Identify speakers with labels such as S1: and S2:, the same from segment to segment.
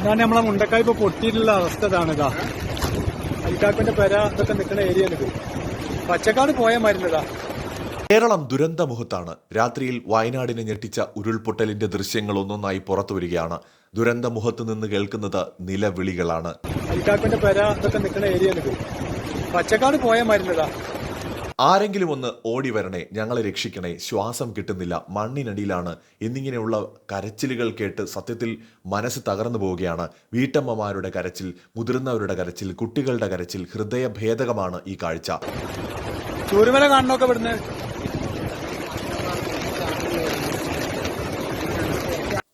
S1: ഇതാണ് നമ്മളെ മുണ്ടക്കായ് ഇപ്പൊ പൊട്ടിയിട്ടുള്ള അവസ്ഥ ഇതാണ് ഇതാ. അലിക്കാപ്പിന്റെ പെര ഇതൊക്കെ നിൽക്കുന്ന ഏരിയ പച്ചക്കാട് പോയ മരുന്നതാ
S2: കേരളം ദുരന്ത മുഖത്താണ്. രാത്രിയിൽ വയനാടിനെ ഞെട്ടിച്ച ഉരുൾപൊട്ടലിന്റെ ദൃശ്യങ്ങൾ ഒന്നൊന്നായി പുറത്തു വരികയാണ്. ദുരന്ത മുഖത്ത് നിന്ന് കേൾക്കുന്നത് നിലവിളികളാണ്.
S1: അലിക്കാപ്പിന്റെ പെര ഇതൊക്കെ നിൽക്കുന്ന ഏരിയ പച്ചക്കാട് പോയ മരുന്നതാ
S2: ആരെങ്കിലും ഒന്ന് ഓടി വരണേ ഞങ്ങളെ രക്ഷിക്കണേ. ശ്വാസം കിട്ടുന്നില്ല. മണ്ണിനടിയിലാണ്. എന്നിങ്ങനെയുള്ള കരച്ചിലുകൾ കേട്ട് സത്യത്തിൽ മനസ്സ് തകർന്നു പോവുകയാണ്. വീട്ടമ്മമാരുടെ കരച്ചിൽ മുതിർന്നവരുടെ കരച്ചിൽ കുട്ടികളുടെ കരച്ചിൽ ഹൃദയഭേദകമാണ് ഈ കാഴ്ച.
S1: ചൂരുമല കാണണമൊക്കെ ഇവിടുന്ന്.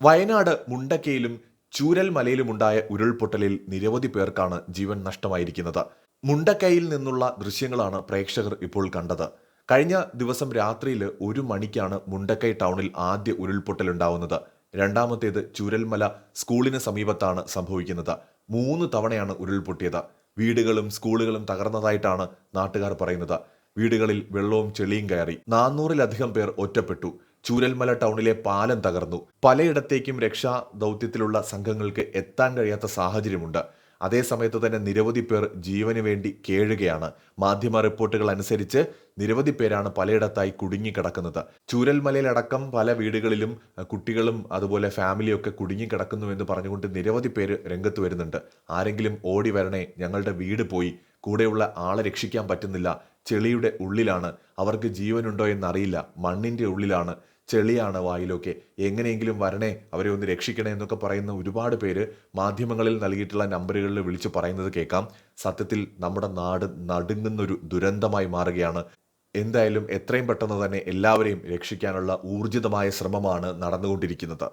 S2: വയനാട് മുണ്ടക്കയിലും ചൂരൽമലയിലുമുണ്ടായ ഉരുൾപൊട്ടലിൽ നിരവധി പേർക്കാണ് ജീവൻ നഷ്ടമായിരിക്കുന്നത്. മുണ്ടക്കയിൽ നിന്നുള്ള ദൃശ്യങ്ങളാണ് പ്രേക്ഷകർ ഇപ്പോൾ കണ്ടത്. കഴിഞ്ഞ ദിവസം രാത്രിയിൽ ഒരു മണിക്കാണ് മുണ്ടക്കൈ ടൗണിൽ ആദ്യ ഉരുൾപൊട്ടലുണ്ടാവുന്നത്. രണ്ടാമത്തേത് ചുരൽമല സ്കൂളിന് സമീപത്താണ് സംഭവിക്കുന്നത്. മൂന്ന് തവണയാണ് ഉരുൾപൊട്ടിയത്. വീടുകളും സ്കൂളുകളും തകർന്നതായിട്ടാണ് നാട്ടുകാർ പറയുന്നത്. വീടുകളിൽ വെള്ളവും ചെളിയും കയറി നാനൂറിലധികം പേർ ഒറ്റപ്പെട്ടു. ചൂരൽമല ടൗണിലെ പാലം തകർന്നു. പലയിടത്തേക്കും രക്ഷാ ദൗത്യത്തിലുള്ള സംഘങ്ങൾക്ക് എത്താൻ കഴിയാത്ത സാഹചര്യമുണ്ട്. അതേസമയത്ത് തന്നെ നിരവധി പേർ ജീവന് വേണ്ടി കേഴുകയാണ്. മാധ്യമ റിപ്പോർട്ടുകൾ അനുസരിച്ച് നിരവധി പേരാണ് പലയിടത്തായി കുടുങ്ങിക്കിടക്കുന്നത്. ചൂരൽമലയിലടക്കം പല വീടുകളിലും കുട്ടികളും അതുപോലെ ഫാമിലിയൊക്കെ കുടുങ്ങിക്കിടക്കുന്നു എന്ന് പറഞ്ഞുകൊണ്ട് നിരവധി പേര് രംഗത്ത് വരുന്നുണ്ട്. ആരെങ്കിലും ഓടി വരണേ ഞങ്ങളുടെ വീട് പോയി കൂടെയുള്ള ആളെ രക്ഷിക്കാൻ പറ്റുന്നില്ല ചെളിയുടെ ഉള്ളിലാണ് അവർക്ക് ജീവനുണ്ടോ എന്നറിയില്ല മണ്ണിന്റെ ഉള്ളിലാണ് ചെളിയാണ് വായിലൊക്കെ. എങ്ങനെയെങ്കിലും വരണേ അവരെ ഒന്ന് രക്ഷിക്കണേ എന്നൊക്കെ പറയുന്ന ഒരുപാട് പേര് മാധ്യമങ്ങളിൽ നൽകിയിട്ടുള്ള നമ്പറുകളിൽ വിളിച്ച് പറയുന്നത് കേൾക്കാം. സത്യത്തിൽ നമ്മുടെ നാട് നടുങ്ങുന്നൊരു ദുരന്തമായി മാറുകയാണ്. എന്തായാലും എത്രയും പെട്ടെന്ന് തന്നെ എല്ലാവരെയും രക്ഷിക്കാനുള്ള ഊർജിതമായ ശ്രമമാണ് നടന്നുകൊണ്ടിരിക്കുന്നത്.